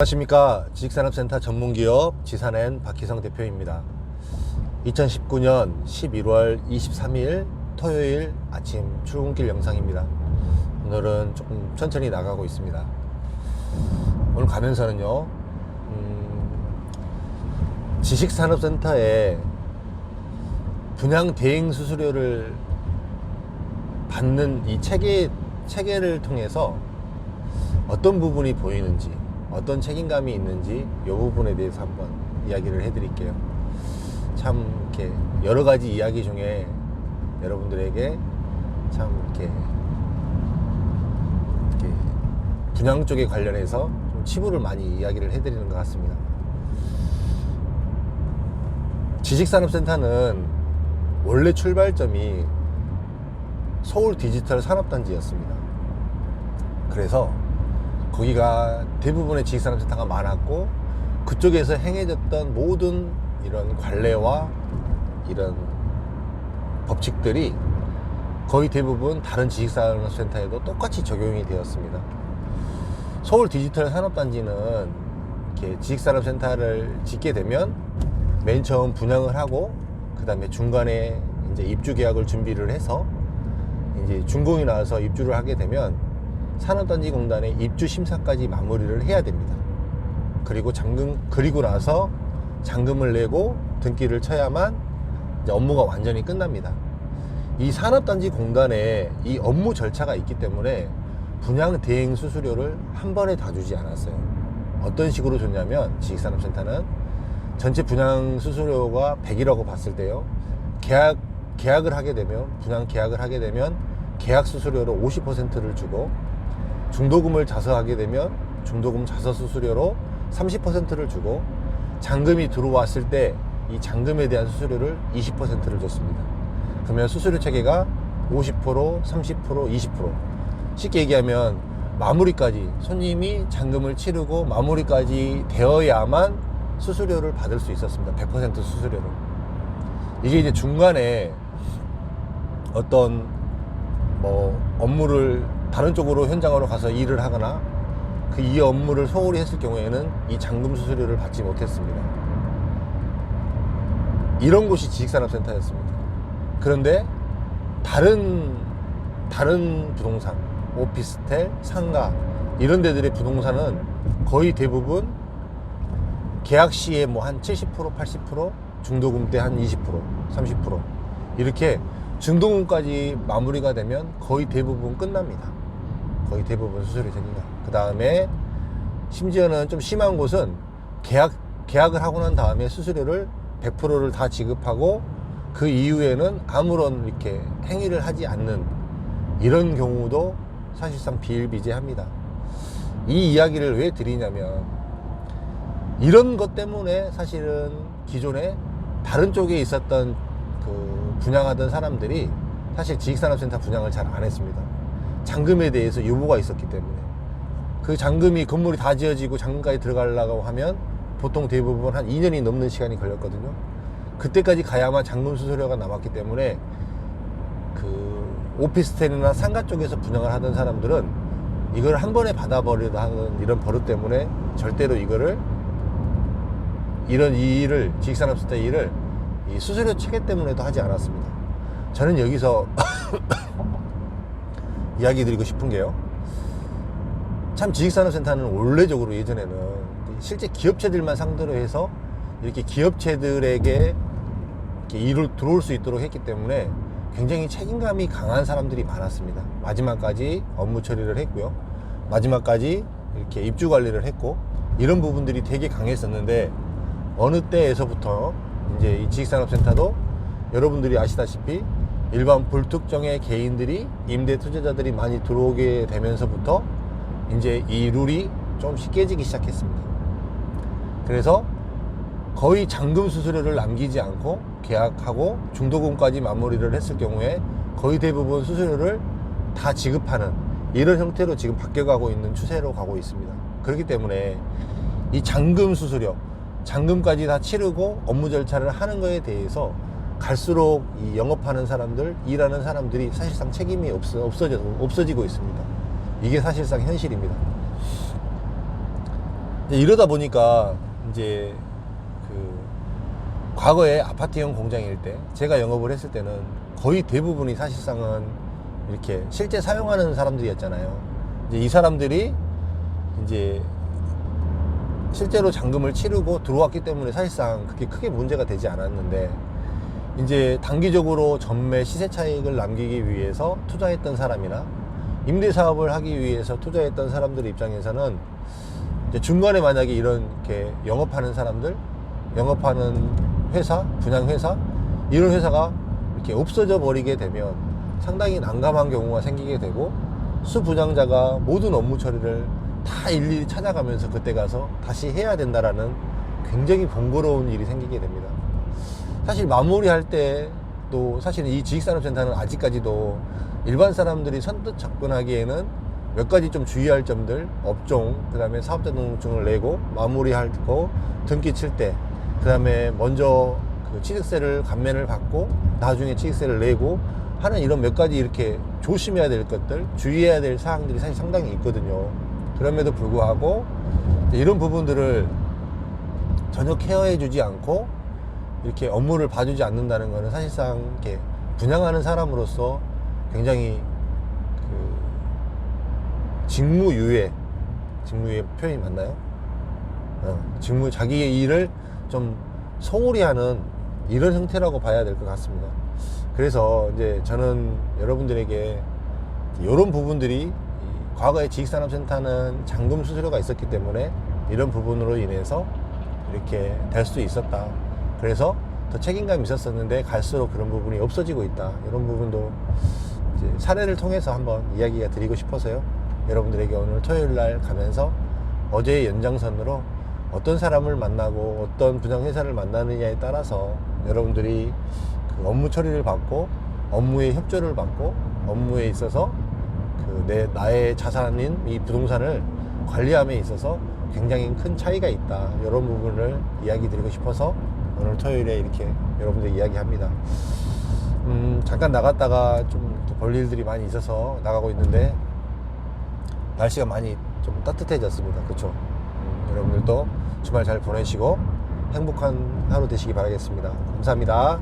안녕하십니까. 지식산업센터 전문기업 지산엔 박희성 대표입니다. 2019년 11월 23일 토요일 아침 출근길 영상입니다. 오늘은 조금 천천히 나가고 있습니다. 오늘 가면서는요 음, 지식산업센터에 분양 대행 수수료를 받는 이 체계 체계를 통해서 어떤 부분이 보이는지 어떤 책임감이 있는지 이 부분에 대해서 한번 이야기를 해드릴게요. 참 이렇게 여러 가지 이야기 중에 여러분들에게 참 이렇게, 이렇게 분양 쪽에 관련해서 좀 치부를 많이 이야기를 해드리는 것 같습니다. 지식산업센터는 원래 출발점이 서울 디지털 산업단지였습니다. 그래서 거기가 대부분의 지식 산업센터가 많았고 그쪽에서 행해졌던 모든 이런 관례와 이런 법칙들이 거의 대부분 다른 지식산업센터에도 똑같이 적용이 되었습니다. 서울 디지털 산업단지는 이렇게 지식산업센터를 짓게 되면 맨 처음 분양을 하고 그 다음에 중간에 이제 입주 계약을 준비를 해서 이제 준공이 나와서 입주를 하게 되면 산업단지 공단의 입주 심사까지 마무리를 해야 됩니다. 그리고 잔금 그리고 나서 잔금을 내고 등기를 쳐야만 업무가 완전히 끝납니다. 이 산업단지 공단에 이 업무 절차가 있기 때문에 분양 대행 수수료를 한 번에 다 주지 않았어요. 어떤 식으로 줬냐면 지식산업센터는 전체 분양 수수료가 100이라고 봤을 때요. 계약 계약을 하게 되면 분양 계약을 하게 되면 계약 수수료로 50%를 주고 중도금을 자서하게 되면 중도금 자서 수수료로 30%를 주고 잔금이 들어왔을 때 이 잔금에 대한 수수료를 20%를 줬습니다. 그러면 수수료 체계가 50%, 30%, 20% 쉽게 얘기하면 마무리까지 손님이 잔금을 치르고 마무리까지 되어야만 수수료를 받을 수 있었습니다. 100% 수수료를. 이게 이제 중간에 어떤 뭐 업무를 다른 쪽으로 현장으로 가서 일을 하거나 그 이 업무를 소홀히 했을 경우에는 이 잔금 수수료를 받지 못했습니다. 이런 곳이 지식산업센터였습니다. 그런데 다른 다른 부동산, 오피스텔, 상가 이런 데들의 부동산은 거의 대부분 계약 시에 뭐 한 70%, 80% 중도금 때 한 20%, 30% 이렇게 중도금까지 마무리가 되면 거의 대부분 끝납니다. 거의 대부분 수수료 책임감. 그 다음에 심지어는 좀 심한 곳은 계약 계약을 하고 난 다음에 수수료를 100%를 다 지급하고 그 이후에는 아무런 이렇게 행위를 하지 않는 이런 경우도 사실상 비일비재합니다. 이 이야기를 왜 드리냐면 이런 것 때문에 사실은 기존에 다른 쪽에 있었던 그 분양하던 사람들이 사실 지식산업센터 분양을 잘 안 했습니다. 잔금에 대해서 유보가 있었기 때문에 그 잔금이 건물이 다 지어지고 잔금까지 들어가려고 하면 보통 대부분 한 2년이 넘는 시간이 걸렸거든요. 그때까지 가야만 잔금 수수료가 남았기 때문에 그 오피스텔이나 상가 쪽에서 분양을 하던 사람들은 이걸 한 번에 받아버리다 하는 이런 버릇 때문에 절대로 이거를 이런 이 일을 지식산업센터 일을 이 수수료 체계 때문에도 하지 않았습니다. 저는 여기서 이야기 드리고 싶은 게요. 참 지식산업센터는 원래적으로 예전에는 실제 기업체들만 상대로 해서 이렇게 기업체들에게 이렇게 일을 들어올 수 있도록 했기 때문에 굉장히 책임감이 강한 사람들이 많았습니다. 마지막까지 업무 처리를 했고요. 마지막까지 이렇게 입주 관리를 했고 이런 부분들이 되게 강했었는데 어느 때에서부터 이제 이 지식산업센터도 여러분들이 아시다시피 일반 불특정의 개인들이 임대 투자자들이 많이 들어오게 되면서부터 이제 이 룰이 좀씩 깨지기 시작했습니다. 그래서 거의 잔금 수수료를 남기지 않고 계약하고 중도금까지 마무리를 했을 경우에 거의 대부분 수수료를 다 지급하는 이런 형태로 지금 바뀌어가고 있는 추세로 가고 있습니다. 그렇기 때문에 이 잔금 수수료, 잔금까지 다 치르고 업무 절차를 하는 거에 대해서 갈수록 이 영업하는 사람들, 일하는 사람들이 사실상 책임이 없어, 없어져, 없어지고 있습니다. 이게 사실상 현실입니다. 이러다 보니까 이제 그 과거에 아파트형 공장일 때 제가 영업을 했을 때는 거의 대부분이 사실상은 이렇게 실제 사용하는 사람들이었잖아요. 이제 이 사람들이 이제 실제로 잔금을 치르고 들어왔기 때문에 사실상 그게 크게 문제가 되지 않았는데 이제 단기적으로 전매 시세 차익을 남기기 위해서 투자했던 사람이나 임대 사업을 하기 위해서 투자했던 사람들 입장에서는 이제 중간에 만약에 이런 이렇게 영업하는 사람들, 영업하는 회사, 분양 회사 이런 회사가 이렇게 없어져 버리게 되면 상당히 난감한 경우가 생기게 되고 수 분양자가 모든 업무 처리를 다 일일이 찾아가면서 그때 가서 다시 해야 된다라는 굉장히 번거로운 일이 생기게 됩니다. 사실 마무리할 때도 사실 이 지식산업센터는 아직까지도 일반 사람들이 선뜻 접근하기에는 몇 가지 좀 주의할 점들 업종 그 다음에 사업자 등록증을 내고 마무리할 거 등기 칠 때 그 다음에 먼저 그 취득세를 감면을 받고 나중에 취득세를 내고 하는 이런 몇 가지 이렇게 조심해야 될 것들 주의해야 될 사항들이 사실 상당히 있거든요. 그럼에도 불구하고 이런 부분들을 전혀 케어해 주지 않고 이렇게 업무를 봐주지 않는다는 것은 사실상 이렇게 분양하는 사람으로서 굉장히 그 직무유예 직무유예 표현이 맞나요? 어, 직무 자기의 일을 좀 소홀히 하는 이런 형태라고 봐야 될 것 같습니다. 그래서 이제 저는 여러분들에게 이런 부분들이 이 과거에 지식산업센터는 잔금 수수료가 있었기 때문에 이런 부분으로 인해서 이렇게 될 수 있었다. 그래서 더 책임감이 있었었는데 갈수록 그런 부분이 없어지고 있다. 이런 부분도 사례를 통해서 한번 이야기가 드리고 싶어서요. 여러분들에게 오늘 토요일 날 가면서 어제의 연장선으로 어떤 사람을 만나고 어떤 분양회사를 만나느냐에 따라서 여러분들이 그 업무 처리를 받고 업무의 협조를 받고 업무에 있어서 그 내 나의 자산인 이 부동산을 관리함에 있어서 굉장히 큰 차이가 있다 이런 부분을 이야기 드리고 싶어서 오늘 토요일에 이렇게 여러분들 이야기합니다. 음, 잠깐 나갔다가 좀 볼 일들이 많이 있어서 나가고 있는데 날씨가 많이 좀 따뜻해졌습니다. 그렇죠? 음, 여러분들도 주말 잘 보내시고 행복한 하루 되시기 바라겠습니다. 감사합니다.